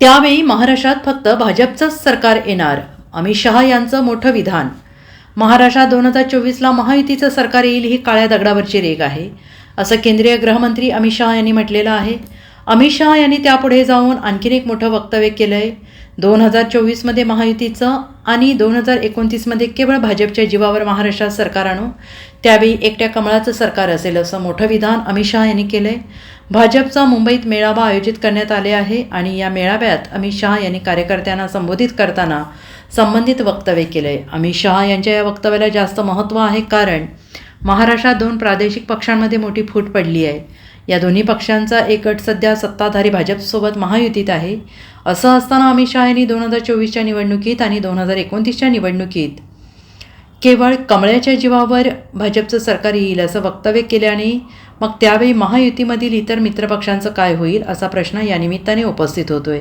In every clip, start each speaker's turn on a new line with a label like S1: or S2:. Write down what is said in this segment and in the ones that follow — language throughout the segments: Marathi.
S1: त्यावेळी महाराष्ट्रात फक्त भाजपचंच सरकार येणार अमित शहा यांचं मोठं विधान. महाराष्ट्रात दोन हजार चोवीसला महायुतीचं सरकार येईल ही काळ्या दगडावरची रेग आहे असं केंद्रीय गृहमंत्री अमित शहा यांनी म्हटलेलं आहे. अमित शहा यांनी त्यापुढे जाऊन आणखीन एक मोठं वक्तव्य केलं आहे दोन हजार चोवीसमध्ये महायुतीचं आणि दोन हजार एकोणतीसमध्ये केवळ भाजपच्या जीवावर महाराष्ट्रात सरकार आणू त्यावेळी एकट्या कमळाचं सरकार असेल असं मोठं विधान अमित शहा यांनी केलं आहे भाजपचा मुंबईत मेळावा आयोजित करण्यात आले आहे आणि या मेळाव्यात अमित शहा यांनी कार्यकर्त्यांना संबोधित करताना संबंधित वक्तव्य केलं आहे अमित शहा यांच्या या वक्तव्याला जास्त महत्त्व आहे कारण महाराष्ट्रात दोन प्रादेशिक पक्षांमध्ये मोठी फूट पडली आहे. या दोन्ही पक्षांचा एक गट सध्या सत्ताधारी भाजपसोबत महायुतीत आहे. असं असताना अमित शहा यांनी दोन हजार चोवीसच्या निवडणुकीत आणि दोन हजार एकोणतीसच्या निवडणुकीत केवळ कमळ्याच्या जीवावर भाजपचं सरकार येईल असं वक्तव्य केल्याने मग त्यावेळी महायुतीमधील इतर मित्रपक्षांचं काय होईल असा प्रश्न या निमित्ताने उपस्थित होतोय.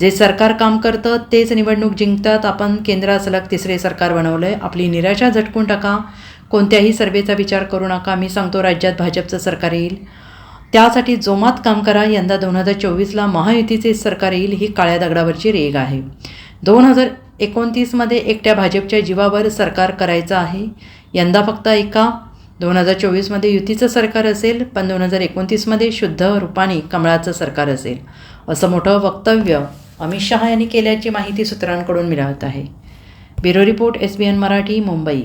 S1: जे सरकार काम करतं तेच निवडणूक जिंकतात. आपण केंद्रात सलग तिसरे सरकार बनवलं आहे आपली निराशा झटकून टाका. कोणत्याही सर्वेचा विचार करू नका. मी सांगतो राज्यात भाजपचं सरकार येईल. त्यासाठी जोमात काम करा यंदा दोन हजार चोवीसला महायुतीचे सरकार येईल ही काळ्या दगडावरची रेग आहे. दोन हजार एकोणतीसमध्ये एकट्या भाजपच्या जीवावर सरकार करायचं आहे. यंदा फक्त एका. दोन हजार चोवीसमध्ये युतीचं सरकार असेल पण दोन हजार एकोणतीसमध्ये शुद्ध रूपाने कमळाचं सरकार असेल. असं मोठं वक्तव्य अमित शहा यांनी केल्याची माहिती सूत्रांकडून मिळत आहे. Bureau report S B N Marathi Mumbai.